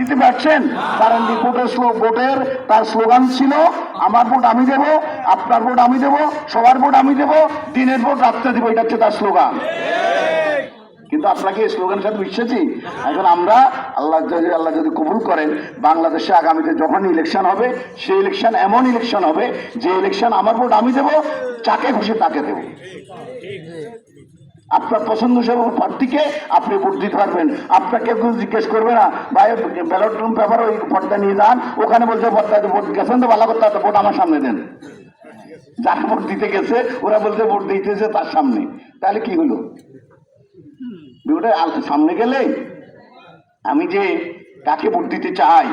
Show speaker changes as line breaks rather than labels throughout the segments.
দিতে পারছেন? কারণ ভোটের ভোটের তার স্লোগান ছিল, আমার ভোট আমি দেব, আপনার ভোট আমি দেব, সবার ভোট আমি দেব, দিনের ভোট রাত্রে দেবো। এটা হচ্ছে তার স্লোগান। কিন্তু আপনাকে এই স্লোগানের সাথে বিশ্বাসী এখন আমরা, আল্লাহ যদি আল্লাহ যদি কবুল করেন, বাংলাদেশে আগামীতে যখন ইলেকশন হবে, সেই ইলেকশন এমন ইলেকশন হবে, যে ইলেকশন আমার ভোট আমি দেবো, যাকে খুশি তাকে দেবো। আপনার পছন্দ সব প্রার্থীকে আপনি ভোট দিতে পারবেন আপনাকে কেউ জিজ্ঞেস করবে না, ভাই ব্যালট রুম পেপার ওই ভোটটা নিয়ে যান, ওখানে বলছে ভোটটা ভোট গেছেন তো ভালো করতে ভোট আমার সামনে দেন। যারা ভোট দিতে গেছে, ওরা বলছে ভোট দিতেছে তার সামনে। তাহলে কি হলো? সামনে গেলে আমি যে কাকে ভোট দিতে চাই,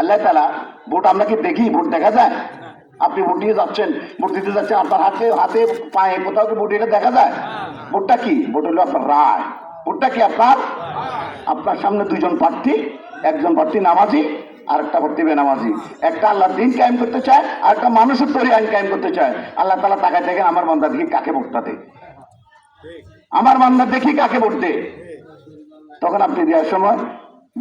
আল্লাহ তালা ভোট আমরা কি দেখি? ভোট দেখা যায়? আপনি ভোট দিয়ে যাচ্ছেন, ভোট দিতে যাচ্ছেন, আপনার হাতে হাতে, পায়ে কোথাও কি ভোট এটা দেখা যায়? ভোটটা কি? ভোট হলো আপনার রায়। ভোটটা কি আপনার? আপনার সামনে দুইজন প্রার্থী, একজন প্রার্থী নামাজি আর একটা প্রার্থী বেনামাজি একটা আল্লাহ দিন কায়েম করতে চায় আর একটা মানুষের তৈরি আইন কায়েম করতে চায়। আল্লাহ তালা তাকায় দেখেন, আমার বান্দা দেখি কাকে ভোটটা দে আমার বান্দা দেখি কাকে ভোট দে তখন আপনি দেওয়ার সময়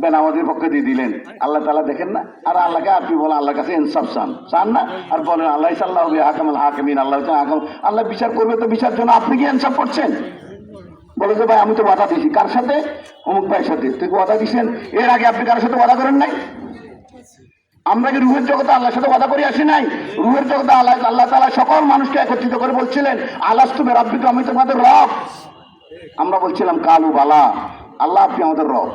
বেনামাজির পক্ষে দিয়ে দিলেন। আল্লাহ তালা দেখেন না? আর আল্লাহকে আপনি বলেন, আল্লাহর কাছে ইনসাফ চান। চান না? আর বলেন, আল্লাহ সাল্লাহ হাকাম হাকিমিন, আল্লাহ হাকাম আল্লাহ বিচার করবে তো বিচার জন্য আপনি কি ইনসাফ করছেন? বলে যে, ভাই, আমি তো বাধা দিছি। কার সাথে? অমুক ভাইয়ের সাথে। তুই বাধা দিছেন? এর আগে আপনি কারোর সাথে বাধা করেন নাই? আমরা কি রুহের জগতে আল্লাহর সাথে কথা করে আসি নাই? রুহের জগতে আল্লাহ আল্লাহ তালা সকল মানুষকে একত্রিত করে বলছিলেন আল্লাহ তুমি রাব্বি আমি তোমাদের রব। আমরা বলছিলাম, কালু বালা, আল্লাহ আপনি আমাদের রব।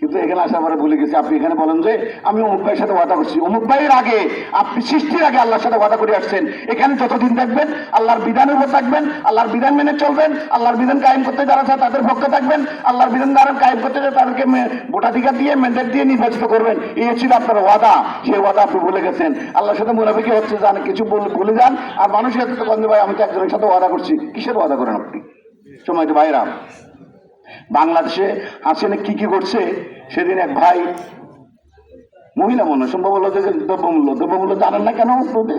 কিন্তু এখানে আসার পরে ভুলে গেছি। আপনি এখানে বলেন যে, আমি অমুক ভাইয়ের সাথে ওয়াদা করছি। অমুক ভাইয়ের আগে, আপনি সৃষ্টির আগে আল্লাহর সাথে ওয়াদা করে আসছেন। এখানে যতদিন থাকবেন, আল্লাহর বিধানের উপর থাকবেন, আল্লাহর বিধান মেনে চলবেন, আল্লাহর বিধান কায়েম করতে যারা চায় তাদের পক্ষে থাকবেন, আল্লাহর বিধান যারা কায়েম করতে চায় তাদেরকে ভোটাধিকার দিয়ে ম্যান্ডেট দিয়ে নির্বাচিত করবেন। এই ছিল আপনার ওয়াদা। সেই ওয়াদা আপনি ভুলে গেছেন। আল্লাহর সাথে মুনাফিকি হচ্ছে জান কিছু বল- ভুলে যান। আর মানুষের সাথে বন্ধু ভাই, আমি তো একজনের সাথে ওয়াদা করছি। কিসের ওয়াদা করেন আপনি? সময় তো ভাইরা বাংলাদেশে হাসিনা কি কি করছে সেদিন এক ভাই মহিলা মনে সম্ভব হলো যে দ্রব্যমূল্য। দ্রব্যমূল্য জানেন না কেন উদ্যোগে?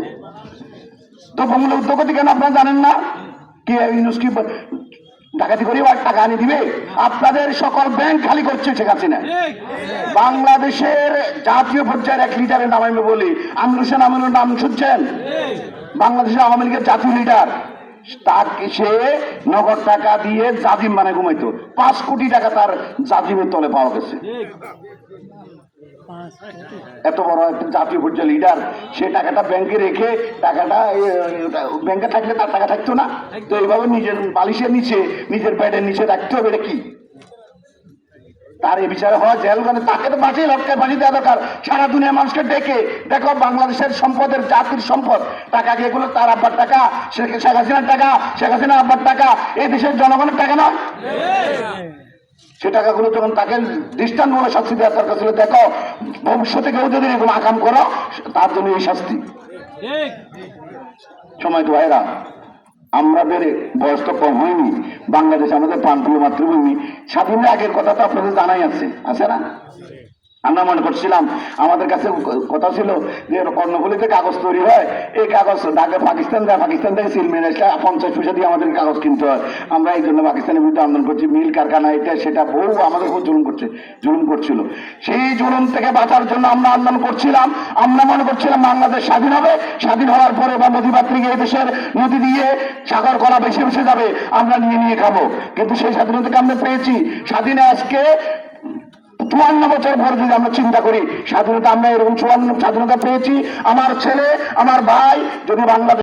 দ্রব্যমূল্য উদ্যোগতি কেন আপনারা জানেন না? কে ইউনুস কি ডাকাতি করে আর টাকা আনি দিবে? আপনাদের সকল ব্যাংক খালি করছে শেখ হাসিনা। বাংলাদেশের জাতীয় পর্যায়ের এক লিডারের নাম আমি বলি আমির হোসেন আমিনুর নাম শুনছেন? বাংলাদেশের আওয়ামী লীগের জাতীয় লিডার তাকে সে নগদ টাকা দিয়ে জাজিম মানে ঘুমাইতো। পাঁচ কোটি টাকা তার জাজিমের তলে পাওয়া গেছে। এত বড় একটা জাতীয় পর্যায়ে লিডার সে টাকাটা ব্যাংকে রেখে টাকাটা ব্যাংকে থাকলে তার টাকা থাকতো না। তো এইভাবে নিজের বালিশের নিচে, নিজের ব্যাডের নিচে রাখতে হবে, এটা কি? তার এই বিচারে হওয়া জেল মানে তাকে তো বাঁচিয়ে লটকায় বাঁচিয়ে দেওয়া দরকার। সারা দুনিয়ার মানুষকে ডেকে দেখো বাংলাদেশের সম্পদের জাতির সম্পদ। টাকা যেগুলো তার আব্বার টাকা শেখ শেখ হাসিনার টাকা শেখ হাসিনার আব্বার টাকা এই দেশের জনগণের টাকা নয়। সে টাকাগুলো যখন তাকে দৃষ্টান্তমূলক শাস্তি দেওয়ার দরকার ছিল দেখো ভবিষ্যতে কেউ যদি এরকম আকাম করো তার জন্য এই শাস্তি। সময় তো ভাইরা। বেড়ে বয়স তো কম হয়নি। বাংলাদেশ আমাদের প্রান্তীয় মাতৃভূমি। স্বাধীনের আগের কথা তো আপনাদের জানাই আছে। আছে না? আমরা মনে করছিলাম, আমাদের কাছে কথা ছিল যে কর্ণফুলিতে কাগজ তৈরি হয়, এই কাগজ ঢাকা পাকিস্তান দেয়, পাকিস্তান থেকে সিল মেরে পঞ্চাশ পয়সা দিয়ে আমাদের কাগজ কিনতে হয়। আমরা এই জন্য পাকিস্তানের বিরুদ্ধে আন্দোলন করছি, মিল কারখানা এটা, সেটা বহু আমাদের উপর জুলুম করছে, জুলুম করছিল। সেই জুলুম থেকে বাঁচার জন্য আমরা আন্দোলন করছিলাম, আমরা মনে করছিলাম বাংলাদেশ স্বাধীন হবে, স্বাধীন হওয়ার পরে বা নদীপাত্রীকে এই দেশের নদী দিয়ে সাগর, কলা বেশি বেশি যাবে, আমরা নিয়ে নিয়ে খাব। কিন্তু সেই স্বাধীনতাকে আমরা পেয়েছি। স্বাধীনে আজকে চুয়ান্ন বছর পর যদি আমরা চিন্তা করি, স্বাধীনতা আমরা এরকম চুয়ান্ন, স্বাধীনতা পেয়েছি। আমার ছেলে, আমার ভাই যদি বাংলাদেশ